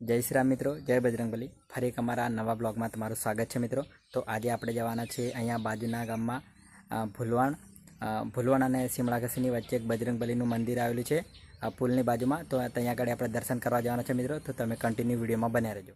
જય શ્રી રામ મિત્રો, જય બજરંગબલી. ફરી એક અમારા નવા બ્લોગમાં તમારું સ્વાગત છે મિત્રો. તો આજે આપણે જવાના છે અહીંયા બાજુના ગામમાં ભૂલવાણ ભૂલવાણ અને સિમળાઘસીની વચ્ચે એક બજરંગબલીનું મંદિર આવેલું છે પુલની બાજુમાં. તો ત્યાં આગળ આપણે દર્શન કરવા જવાના છે મિત્રો. તો તમે કન્ટિન્યુ વિડીયોમાં બન્યા રહેજો.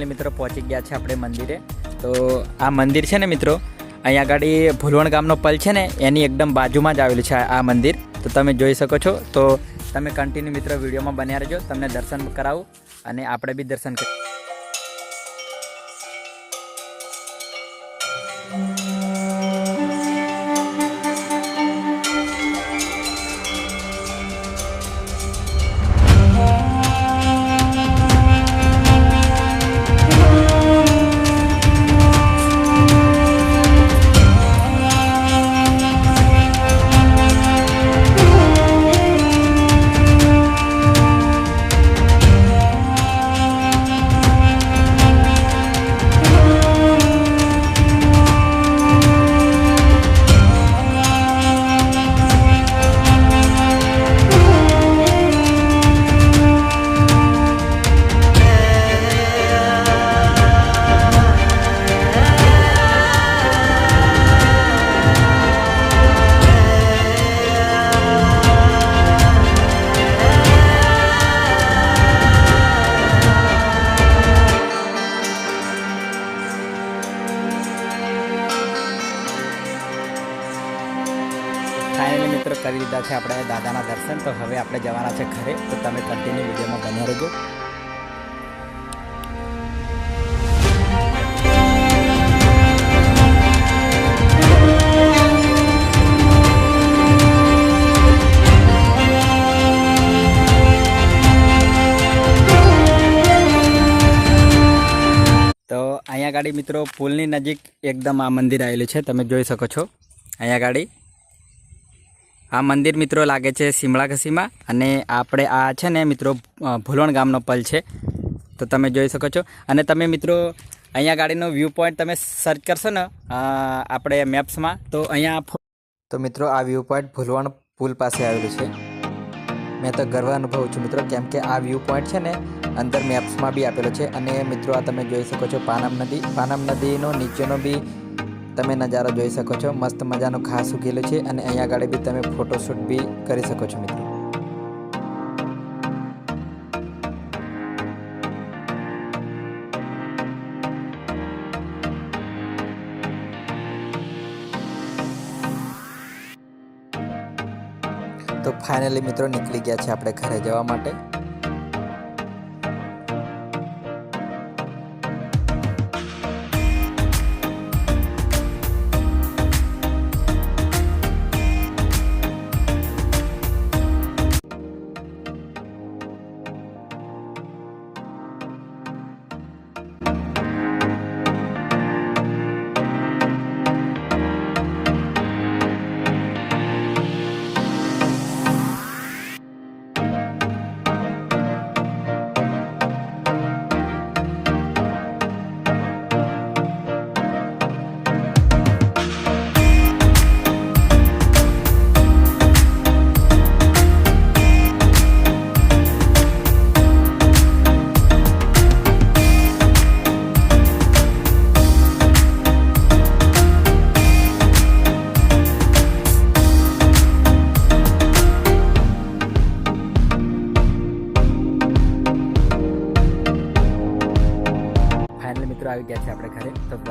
ફાઇનલી મિત્રો પહોંચી ગયા છે આપણે મંદિરે. તો આ મંદિર છે ને મિત્રો, અહીંયા આગળ ભૂલવણ ગામનો પલ છે ને, એની એકદમ બાજુમાં જ આવેલું છે આ મંદિર. તો તમે જોઈ શકો છો. તો તમે કન્ટિન્યુ મિત્રો વિડીયોમાં બન્યા રહેજો. તમને દર્શન કરાવું અને આપણે બી દર્શન કરીએ ફાઇનલી મિત્રો કરી લીધા છે આપણે દાદાના દર્શન. તો હવે આપણે જવાના છે ઘરે. તો તમે કન્ટિન્યુ વિડીયોમાં બન્યા રહેજો. અહીંયા ગાડી મિત્રો પુલની નજીક એકદમ આ મંદિર આવેલું છે. તમે જોઈ શકો છો. અહીંયા ગાડી. આ મંદિર મિત્રો લાગે છે સિમળા ઘસીમાં અને આપણે આ છે ને મિત્રો ભૂલણ ગામનો પલ છે. તો તમે જોઈ શકો છો. અને તમે મિત્રો, અહીંયા ગાડીનો વ્યૂ પોઈન્ટ તમે સર્ચ કરશો ને આપણે મેપ્સમાં તો અહીંયા તો મિત્રો, આ વ્યૂ પોઈન્ટ ભૂલવણ પુલ પાસે આવેલું છે. મેં તો ગર્વ અનુભવું છું મિત્રો, કેમ કે આ વ્યૂ પોઈન્ટ છે ને, અંદર મેપ્સમાં બી આપેલો છે. અને મિત્રો, આ તમે જોઈ શકો છો, પાનમ નદી પાનમ નદીનો નીચેનો બી તમે નજારો જોઈ શકો છો. મસ્ત મજાનું ઘાસ ઉગેલું છે અને અહીંયા આગળ બી તમે ફોટોશૂટ બી કરી શકો છો મિત્રો. તો ફાઇનલી મિત્રો નીકળી ગયા છે આપણે ઘરે જવા માટે.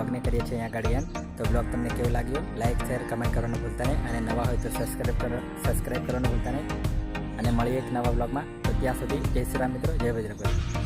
બ્લોગને કરીએ છીએ અહીંયા ગાડી એમ. તો બ્લોગ તમને કેવો લાગ્યો? લાઇક શેર કમેન્ટ કરવાનું ભૂલતા નહીં. અને નવા હોય તો સબસ્ક્રાઈબ કરો સબસ્ક્રાઈબ કરવાનું ભૂલતા નહીં. અને મળીએ એક નવા બ્લોગમાં તો ત્યાં સુધી જય શ્રી રામ મિત્રો, જય બજરંગ